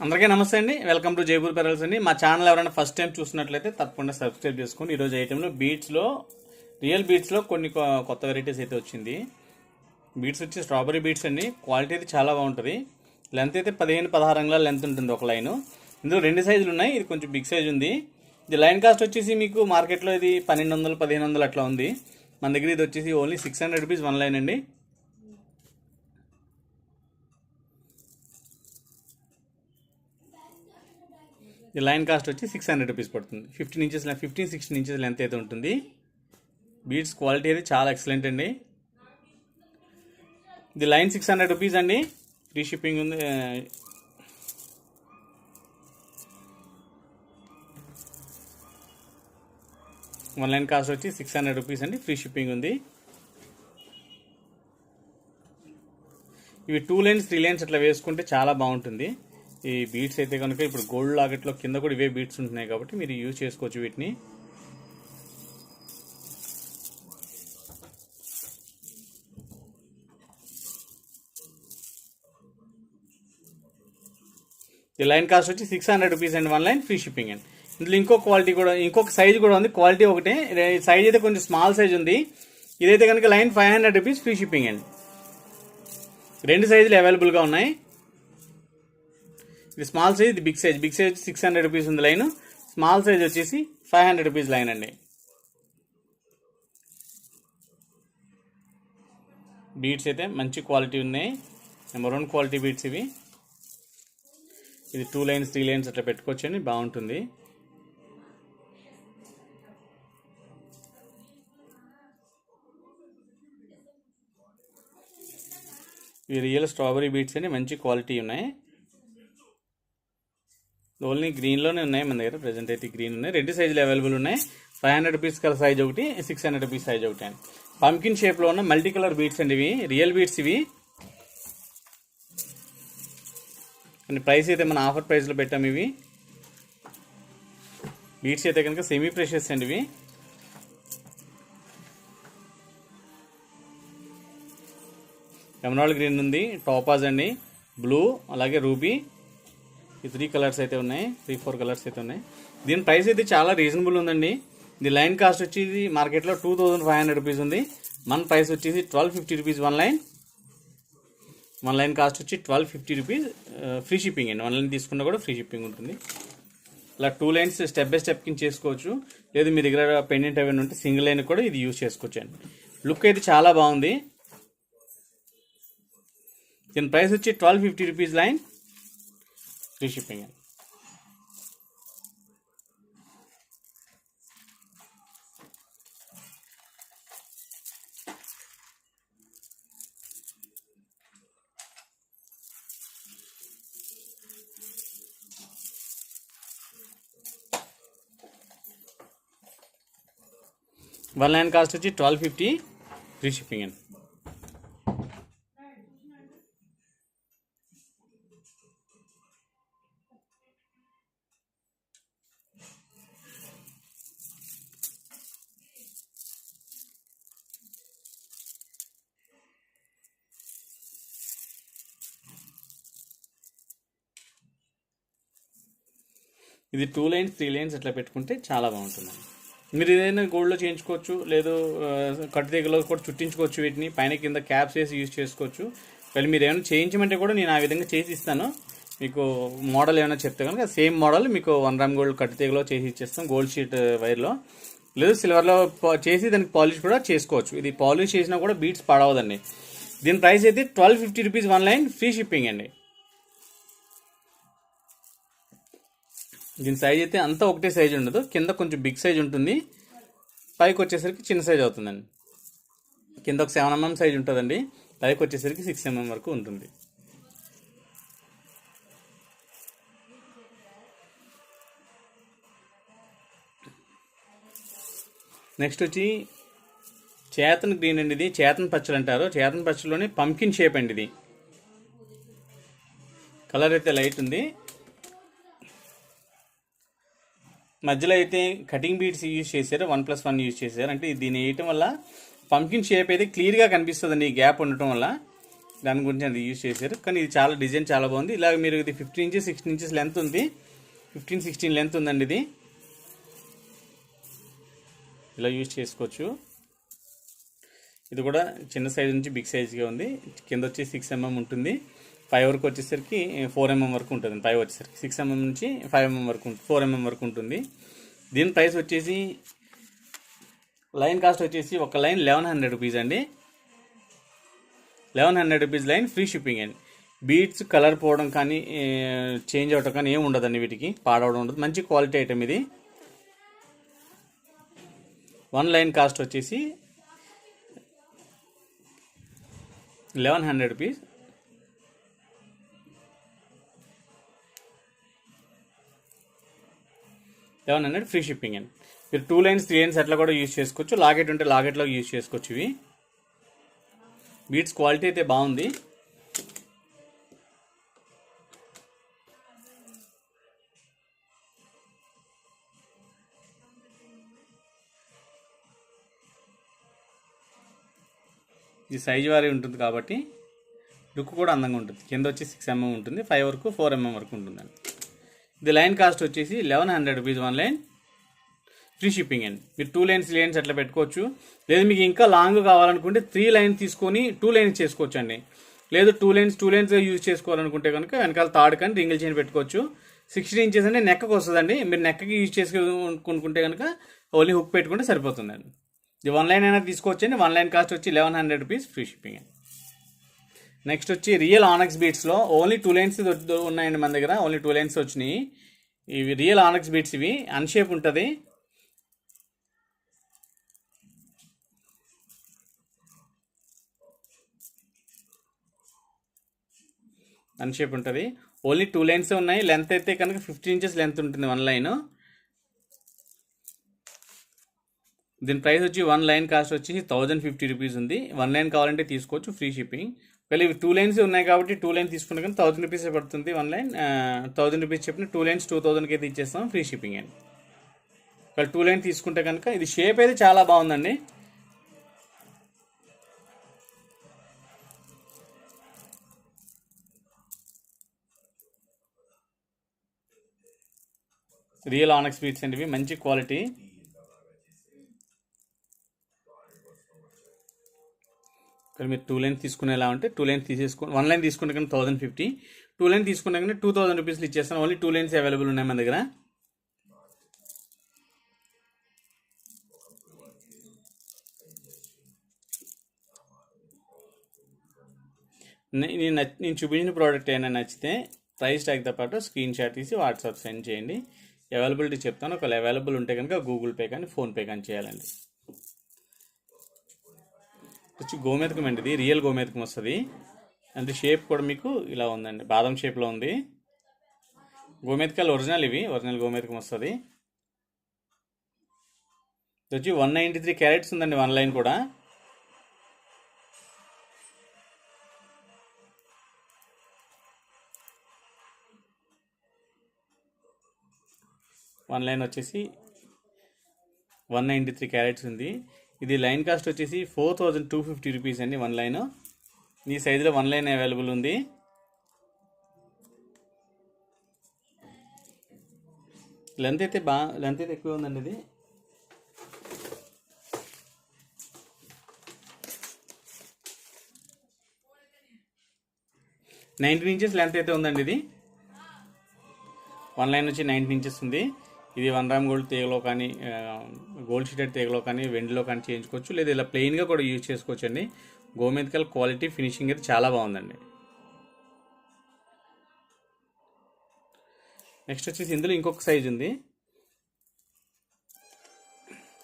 అందరికీ నమస్తే అండి. వెల్కమ్ టు జైపూర్ పెరల్స్ అండి. మా ఛానల్ ఎవరైనా ఫస్ట్ టైం చూసినట్లయితే తప్పకుండా సబ్స్క్రైబ్ చేసుకోండి ఈరోజు ఐటెంలో బీట్స్లో రియల్ బీట్స్లో కొన్ని కొ- కొత్త వెరైటీస్ అయితే వచ్చింది. బీట్స్ వచ్చి స్ట్రాబెరీ బీట్స్ అండి. క్వాలిటీ అయితే చాలా బాగుంటుంది. లెంత్ అయితే పదిహేను పదహారు అంగుళాల లెంత్ ఉంటుంది ఒక లైన్ ఇందులో రెండు సైజులు ఉన్నాయి. ఇది కొంచెం బిగ్ సైజ్ ఉంది. ఇది లైన్ కాస్ట్ వచ్చేసి మీకు మార్కెట్లో ఇది పన్నెండు వందలు పదిహేను వందలు అట్లా ఉంది. మన దగ్గర ఇది వచ్చేసి only six hundred rupees one line అండి. ఈ లైన్ కాస్ట్ వచ్చి సిక్స్ హండ్రెడ్ రూపీస్ పడుతుంది. Fifteen inches fifteen sixteen inches length అయితే ఉంటుంది. బీడ్స్ క్వాలిటీ అయితే చాలా ఎక్సలెంట్ అండి. ఇది లైన్ సిక్స్ హండ్రెడ్ రూపీస్ అండి. ఫ్రీ షిప్పింగ్ ఉంది వన్ లైన్ కాస్ట్ వచ్చి సిక్స్ హండ్రెడ్ రూపీస్ అండి. ఫ్రీ షిప్పింగ్ ఉంది. ఇవి టూ లైన్స్ త్రీ లైన్స్ అట్లా వేసుకుంటే చాలా బాగుంటుంది. ఈ బీట్స్ అయితే కనుక ఇప్పుడు గోల్డ్ లాకెట్లో కింద కూడా ఇవే బీట్స్ ఉంటున్నాయి కాబట్టి మీరు యూజ్ చేసుకోవచ్చు వీటిని. ఈ లైన్ కాస్ట్ వచ్చి six hundred rupees and one line free shipping and. ఇందులో ఇంకో క్వాలిటీ కూడా ఇంకొక సైజ్ కూడా ఉంది. క్వాలిటీ ఒకటే. సైజ్ అయితే కొంచెం స్మాల్ సైజ్ ఉంది. ఇదైతే కనుక line five hundred rupees free shipping అండి. రెండు సైజులు అవైలబుల్గా ఉన్నాయి. ఇది స్మాల్ సైజ్ ఇది big size big size six hundred rupees ఉంది లైన్. స్మాల్ సైజ్ వచ్చేసి ఫైవ్ హండ్రెడ్ రూపీస్ లైన్ అండి. బీట్స్ అయితే మంచి క్వాలిటీ ఉన్నాయి. నెంబర్ వన్ క్వాలిటీ బీట్స్ ఇవి. ఇది టూ లైన్స్ త్రీ లైన్స్ అట్లా పెట్టుకోవచ్చండి. బాగుంటుంది. ఇవి రియల్ స్ట్రాబెరీ బీట్స్ అని మంచి క్వాలిటీ ఉన్నాయి. ఓన్లీ గ్రీన్లోనే ఉన్నాయి మన దగ్గర. ప్రజెంట్ అయితే గ్రీన్ ఉన్నాయి. రెండు సైజులు అవైలబుల్ ఉన్నాయి. ఫైవ్ హండ్రెడ్ రూపీస్ కల సైజ్ ఒకటి సిక్స్ హండ్రెడ్ రూపీస్ సైజ్ ఒకటి అండి. పంకిన్ షేప్లో ఉన్న మల్టీ కలర్ బీట్స్ అండి ఇవి. రియల్ బీట్స్ ఇవి. అండ్ ప్రైస్ అయితే మన ఆఫర్ ప్రైస్లో పెట్టాము ఇవి. బీట్స్ అయితే కనుక సెమీ ప్రెషర్స్ అండి ఇవి. ఎమరాల్డ్ గ్రీన్ ఉంది. టాపాజ్ అండి. బ్లూ అలాగే రూబీ ఈ త్రీ కలర్స్ అయితే ఉన్నాయి త్రీ ఫోర్ కలర్స్ అయితే ఉన్నాయి. దీని ప్రైస్ అయితే చాలా రీజనబుల్ ఉందండి. ఇది లైన్ కాస్ట్ వచ్చేది మార్కెట్లో two thousand five hundred rupees ఉంది. మన ప్రైస్ వచ్చేసి twelve fifty rupees one line one line cost వచ్చి twelve fifty rupees free shipping అండి. వన్ లైన్ తీసుకున్నా కూడా ఫ్రీ షిప్పింగ్ ఉంటుంది. ఇలా two lines step by step కింద చేసుకోవచ్చు. లేదు మీ దగ్గర పెండెంట్ ఏమైనా ఉంటే సింగిల్ లైన్ కూడా ఇది యూజ్ చేసుకోవచ్చు అండి లుక్ అయితే చాలా బాగుంది. దీని ప్రైస్ వచ్చి twelve fifty rupees line free shipping అండి వన్ లైన్ కాస్ట్ వచ్చి ట్వెల్వ్ ఫిఫ్టీ ఇది టూ లైన్స్ త్రీ లైన్స్ ఇట్లా పెట్టుకుంటే చాలా బాగుంటుంది. మీరు ఏదైనా గోల్డ్లో చేయించుకోవచ్చు లేదు ఆ, కట్టు కూడా చుట్టించుకోవచ్చు వీటిని పైన కింద క్యాప్స్ వేసి యూజ్ చేసుకోవచ్చు. ఒకవేళ మీరు ఏమైనా చేయించమంటే కూడా నేను ఆ విధంగా చేసి ఇస్తాను. మీకు మోడల్ ఏమైనా చెప్తే కనుక సేమ్ మోడల్ మీకు వన్ రామ్ గోల్డ్ కట్టు తీగలో చేసి ఇచ్చేస్తాం గోల్డ్ షీట్ వైర్లో లేదు సిల్వర్లో చేసి దానికి పాలిష్ కూడా చేసుకోవచ్చు. ఇది పాలిష్ చేసినా కూడా బీట్స్ పడవదండి. దీని ప్రైస్ అయితే twelve fifty rupees one line free shipping అండి. దీని సైజ్ అయితే అంతా ఒకటే సైజ్ ఉండదు. కింద కొంచెం బిగ్ సైజ్ ఉంటుంది. పైకి వచ్చేసరికి చిన్న సైజ్ అవుతుందండి. కింద ఒక సెవెన్ ఎంఎం సైజ్ ఉంటుందండి. పైకి వచ్చేసరికి సిక్స్ ఎంఎం mm వరకు ఉంటుంది. నెక్స్ట్ వచ్చి చేతన్ గ్రీన్ అండి ఇది. చేతన్ పచ్చలు అంటారు. చేతన్ పచ్చలోని పంకిన్ షేప్ అండి ఇది. కలర్ అయితే లైట్ ఉంది. మధ్యలో అయితే కటింగ్ బీడ్స్ యూజ్ చేశారు వన్ ప్లస్ వన్ యూజ్ చేశారు. అంటే దీన్ని వేయటం వల్ల పంకిన్ షేప్ అయితే క్లియర్గా కనిపిస్తుందండి ఈ గ్యాప్ ఉండటం వల్ల. దాని గురించి అది యూజ్ చేశారు. కానీ ఇది చాలా డిజైన్ చాలా బాగుంది. ఇలాగ మీరు ఇది fifteen inches sixteen inches length ఉంది. ఫిఫ్టీన్ సిక్స్టీన్ లెంత్ ఉందండి ఇది. ఇలా యూజ్ చేసుకోవచ్చు. ఇది కూడా చిన్న సైజ్ నుంచి బిగ్ సైజ్గా ఉంది. కింద వచ్చి సిక్స్ ఎంఎం mm ఉంటుంది. ఫైవ్ వరకు వచ్చేసరికి ఫోర్ ఎంఎం వరకు ఉంటుంది. ఫైవ్ వచ్చేసరికి సిక్స్ ఎంఎం నుంచి ఫైవ్ ఎంఎం వరకు ఫోర్ ఎంఎం వరకు ఉంటుంది. దీని ప్రైస్ వచ్చేసి లైన్ కాస్ట్ వచ్చేసి ఒక లైన్ లెవెన్ హండ్రెడ్ రూపీస్ అండి. Eleven hundred rupees line free shipping అండి. బీట్స్ కలర్ పోవడం కానీ చేంజ్ అవ్వడం కానీ ఏమి ఉండదండి వీటికి. పాడవడం ఉండదు. మంచి క్వాలిటీ ఐటమ్ ఇది. వన్ లైన్ కాస్ట్ వచ్చేసి eleven hundred rupees eleven hundred free shipping అండి మీరు టూ లైన్స్ త్రీ లైన్స్ అట్లా కూడా యూజ్ చేసుకోవచ్చు. లాకెట్ ఉంటే లాకెట్లో యూజ్ చేసుకోవచ్చు ఇవి. బీట్స్ క్వాలిటీ అయితే బాగుంది. ఇది సైజు వారీ ఉంటుంది కాబట్టి లుక్ కూడా అందంగా ఉంటుంది. కింద వచ్చి సిక్స్ ఎంఎం ఉంటుంది. ఫైవ్ వరకు ఫోర్ ఎంఎం వరకు ఉంటుందండి. ఇది లైన్ కాస్ట్ వచ్చేసి eleven hundred rupees one line. Free shipping అండి మీరు టూ లైన్స్ లైన్స్ అట్లా పెట్టుకోవచ్చు. లేదు మీకు ఇంకా లాంగ్ కావాలనుకుంటే త్రీ లైన్స్ తీసుకొని టూ లైన్స్ చేసుకోవచ్చు అండి లేదు two lines two lines use చేసుకోవాలనుకుంటే కనుక వెనకాల తాడు కానీ రింగిల్ చైన్ పెట్టుకోవచ్చు. సిక్స్టీన్ ఇంచెస్ అంటే నెక్కకు వస్తుందండి. మీరు నెక్కకి యూజ్ చేసుకుంటే కనుక ఓన్లీ హుక్ పెట్టుకుంటే సరిపోతుందండి. ఇది వన్ లైన్ అయినా తీసుకోవచ్చండి. వన్ లైన్ కాస్ట్ వచ్చి eleven hundred rupees free shipping అండి నెక్స్ట్ వచ్చి రియల్ ఆనక్స్ బీట్స్లో ఓన్లీ టూ లైన్స్ ఉన్నాయండి మన దగ్గర. ఓన్లీ టూ లైన్స్ వచ్చినాయి. ఇవి రియల్ ఆనక్స్ బీట్స్ ఇవి. అన్షేప్ ఉంటుంది. అన్షేప్ ఉంటుంది. ఓన్లీ టూ లైన్స్ ఉన్నాయి. లెంత్ అయితే కనుక ఫిఫ్టీన్ ఇంచెస్ లెంత్ ఉంటుంది వన్ లైన్ దీని ప్రైస్ వచ్చి వన్ లైన్ కాస్ట్ వచ్చి థౌజండ్ ఫిఫ్టీ రూపీస్ ఉంది. వన్ లైన్ కావాలంటే తీసుకోవచ్చు ఫ్రీ షిప్పింగ్. ఒకవేళ ఇవి టూ లైన్స్ ఉన్నాయి కాబట్టి టూ లైన్ తీసుకుంటే కానీ థౌసండ్ రూపీస్ పడుతుంది వన్ లైన్? థౌసండ్ రూపీస్ చెప్పిన టూ లైన్స్ టూ థౌసండ్కి అయితే ఇచ్చేస్తాం ఫ్రీ షిప్పింగ్ అని ఒకవేళ టూ లైన్ తీసుకుంటే కనుక ఇది షేప్ అయితే చాలా బాగుందండి. రియల్ ఆనక్స్ బీట్స్ అండి ఇవి మంచి క్వాలిటీ. ఇక్కడ మీరు టూ లైన్ తీసుకునేలా ఉంటే టూ లైన్ తీసేసుకుని వన్ లైన్ తీసుకుంటే కానీ థౌసండ్ ఫిఫ్టీ టూ లైన్ తీసుకుంటే కానీ టూ థౌసండ్ రూపీస్లు ఇచ్చేస్తాను ఓన్లీ టూ లైన్స్ అవైలబుల్ ఉన్నాయి మన దగ్గర. నేను నేను చూపించిన ప్రోడక్ట్ ఏమైనా నచ్చితే ప్రైస్ ట్యాగ్తో పాటు స్క్రీన్ షాట్ తీసి వాట్సాప్ సెండ్ చేయండి. అవైలబిలిటీ చెప్తాను. ఒకవేళ అవైలబుల్ ఉంటే కనుక గూగుల్ పే కానీ ఫోన్పే కానీ చేయాలండి. వచ్చి గోమేతకం అండి ఇది రియల్ గోమేతకం వస్తుంది. అంటే షేప్ కూడా మీకు ఇలా ఉందండి. బాదం షేప్లో ఉంది. గోమేతకాలు ఒరిజినల్ ఇవి ఒరిజినల్ గోమేతకం వస్తుంది. ఇది వచ్చి వన్ నైంటీ త్రీ క్యారెట్స్ ఉందండి వన్ లైన్ కూడా. వన్ లైన్ వచ్చేసి వన్ నైంటీ త్రీ క్యారెట్స్ ఉంది. ఇది లైన్ కాస్ట్ వచ్చేసి four thousand two fifty rupees అండి వన్ లైన్. ఈ సైజులో వన్ లైన్ అవైలబుల్ ఉంది. లెంత్ అయితే బా లెంత్ అయితే ఎక్కువ ఉందండి ఇది. నైన్టీన్ ఇంచెస్ లెంత్ అయితే ఉందండి ఇది. వన్ లైన్ వచ్చి నైన్టీన్ ఇంచెస్ ఉంది. ఇది వన్ రామ్ గోల్డ్ తీగలో కానీ గోల్డ్ షీటెడ్ తీగలో కానీ వెండిలో కానీ చేయించుకోవచ్చు. లేదా ఇలా ప్లెయిన్గా కూడా యూజ్ చేసుకోవచ్చు అండి గోమెతికల్ క్వాలిటీ ఫినిషింగ్ అయితే చాలా బాగుందండి. నెక్స్ట్ వచ్చేసి ఇందులో ఇంకొక సైజ్ ఉంది.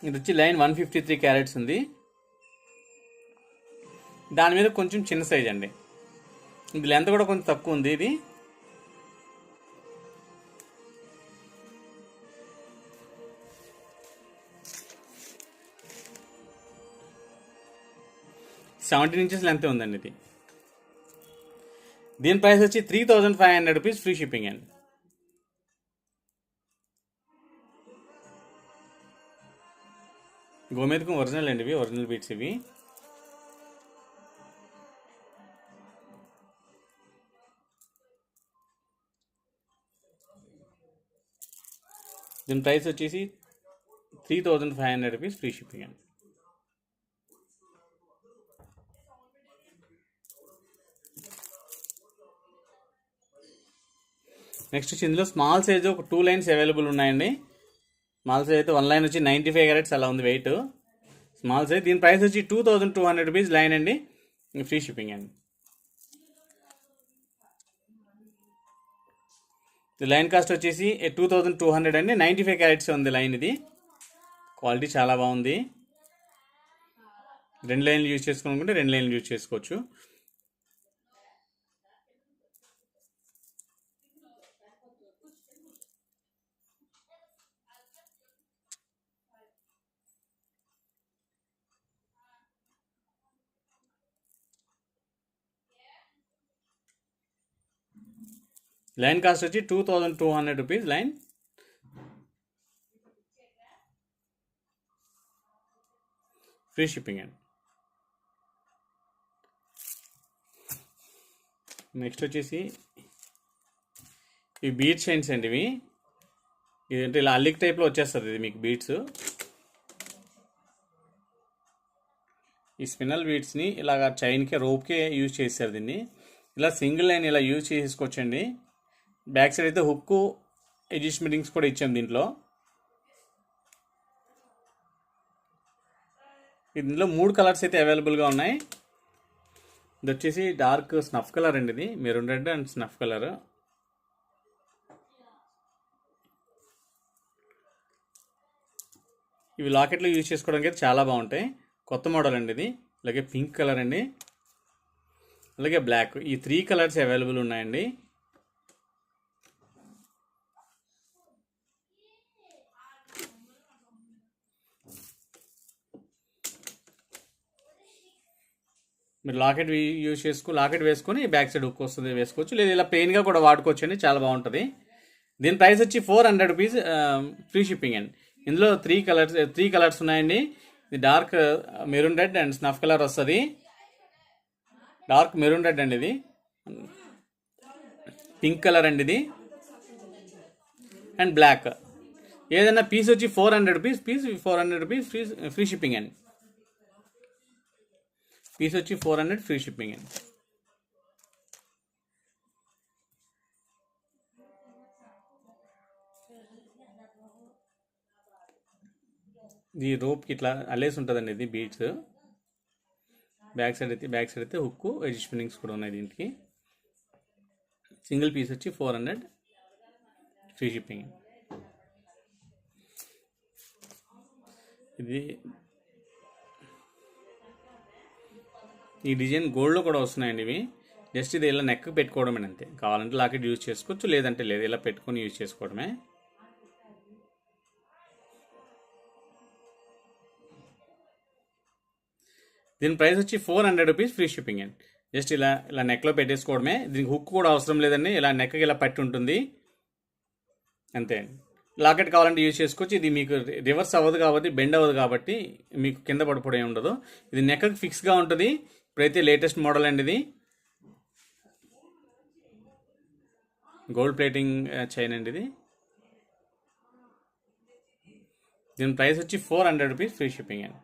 ఇది వచ్చి line one fifty three carats ఉంది. దాని మీద కొంచెం చిన్న సైజ్ అండి. ఇది లెంత్ కూడా కొంచెం తక్కువ ఉంది ఇది. సెవెంటీన్ ఇంచెస్ లెంత్ ఉందండి ఇది. దీని ప్రైస్ వచ్చి three thousand five hundred rupees free shipping అండి. గోమేదకం ఒరిజినల్ అండి ఇవి ఒరిజినల్ బీట్స్ ఇవి. దీని ప్రైస్ వచ్చేసి three thousand five hundred rupees free shipping అండి. నెక్స్ట్ వచ్చి ఇందులో స్మాల్ సైజ్ ఒక టూ లైన్స్ అవైలబుల్ ఉన్నాయండి. స్మాల్ సైజ్ అయితే వన్ లైన్ వచ్చి నైంటీ ఫైవ్ క్యారెట్స్ అలా ఉంది వెయిట్ స్మాల్ సైజ్ దీని ప్రైస్ వచ్చి two thousand two hundred rupees line అండి. ఫ్రీ షిప్పింగ్ అండి. లైన్ కాస్ట్ వచ్చేసి టూ థౌజండ్ టూ హండ్రెడ్ అండి. నైంటీ ఫైవ్ క్యారెట్స్ ఉంది లైన్ ఇది. క్వాలిటీ చాలా బాగుంది. రెండు లైన్లు యూజ్ చేసుకోవాలనుకుంటే రెండు లైన్లు యూజ్ చేసుకోవచ్చు. లైన్ కాస్ట్ వచ్చి two thousand two hundred rupees line. Free shipping అండి. నెక్స్ట్ వచ్చేసి ఈ బీట్ షైన్స్ అండి ఇవి. ఇదంటే ఇలా అల్లిక్ టైప్లో వచ్చేస్తుంది ఇది మీకు బీట్స్. ఈ స్పినల్ బీట్స్ని ఇలాగ చైన్కి రోప్కే యూజ్ చేస్తారు దీన్ని. ఇలా సింగిల్ లైన్ ఇలా యూజ్ చేసుకోవచ్చండి బ్యాక్ సైడ్ అయితే హుక్ అడ్జస్ట్మెంటింగ్స్ కూడా ఇచ్చాం దీంట్లో. ఇందులో మూడు కలర్స్ అయితే అవైలబుల్గా ఉన్నాయి. ఇది వచ్చేసి డార్క్ స్నఫ్ కలర్ అండి ఇది. Maroon red and snuff colour. ఇవి లాకెట్లో యూజ్ చేసుకోవడానికి అయితే చాలా బాగుంటాయి. కొత్త మోడల్ అండి ఇది. అలాగే పింక్ కలర్ అండి. అలాగే బ్లాక్. ఈ త్రీ కలర్స్ అవైలబుల్ ఉన్నాయండి. మీరు లాకెట్ యూజ్ చేసుకో లాకెట్ వేసుకొని బ్యాక్ సైడ్ హుక్ వస్తుంది వేసుకోవచ్చు. లేదా ఇలా ప్లెయిన్గా కూడా వాడుకోవచ్చు అండి చాలా బాగుంటుంది. దీని ప్రైస్ వచ్చి four hundred rupees free shipping అండి. ఇందులో త్రీ కలర్స్ త్రీ కలర్స్ ఉన్నాయండి. ఇది dark maroon red and snuff colour వస్తుంది. డార్క్ మెరూన్ రెడ్ అండి ఇది. పింక్ కలర్ అండి ఇది. And black. ఏదైనా పీస్ వచ్చి four hundred rupees piece four hundred rupees free free shipping అండి. పీస్ వచ్చి ఫోర్ హండ్రెడ్ ఫ్రీ షిప్పింగ్ అండి. ఇది రోప్కి ఇట్లా అల్లేసి ఉంటుందండి ఇది బీట్స్ బ్యాక్ సైడ్ అయితే బ్యాక్ సైడ్ అయితే హుక్ అడ్జస్ట్మెంట్స్ కూడా ఉన్నాయి దీనికి. సింగిల్ పీస్ వచ్చి ఫోర్ హండ్రెడ్ ఫ్రీ షిప్పింగ్. ఇది ఈ డిజైన్ గోల్డ్లో కూడా వస్తున్నాయండి ఇవి. జస్ట్ ఇది ఇలా నెక్ పెట్టుకోవడమే అంతే. కావాలంటే లాకెట్ యూజ్ చేసుకోవచ్చు లేదంటే లేదు. ఇలా పెట్టుకొని యూజ్ చేసుకోవడమే. దీని ప్రైస్ వచ్చి four hundred rupees free shipping అండి. జస్ట్ ఇలా ఇలా నెక్లో పెట్టేసుకోవడమే. దీనికి హుక్ కూడా అవసరం లేదండి. ఇలా నెక్కి ఇలా పట్టి ఉంటుంది. అంతే. లాకెట్ కావాలంటే యూజ్ చేసుకోవచ్చు. ఇది మీకు రివర్స్ అవ్వదు కాబట్టి బెండ్ అవ్వదు కాబట్టి మీకు కింద పడిపోవడం ఉండదు. ఇది నెక్కకి ఫిక్స్గా ఉంటుంది. ఇప్పుడైతే లేటెస్ట్ మోడల్ అండి ఇది గోల్డ్ ప్లేటింగ్ చైన్ అండి ఇది దీని ప్రైస్ వచ్చి four hundred rupees free shipping అండి.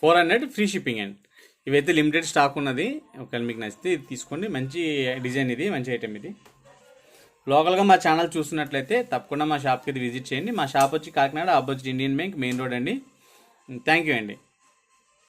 Four hundred free shipping and. ఇవైతే లిమిటెడ్ స్టాక్ ఉన్నది. ఒకవేళ మీకు నచ్చితే ఇది తీసుకోండి. మంచి డిజైన్ ఇది మంచి ఐటెం ఇది. లోకల్గా మా ఛానల్ చూస్తున్నట్లయితే తప్పకుండా మా షాప్కి ఇది విజిట్ చేయండి. మా షాప్ వచ్చి కాకినాడ అబ్బొచ్చి ఇండియన్ బ్యాంక్ మెయిన్ రోడ్ అండి. థ్యాంక్ యూ అండి.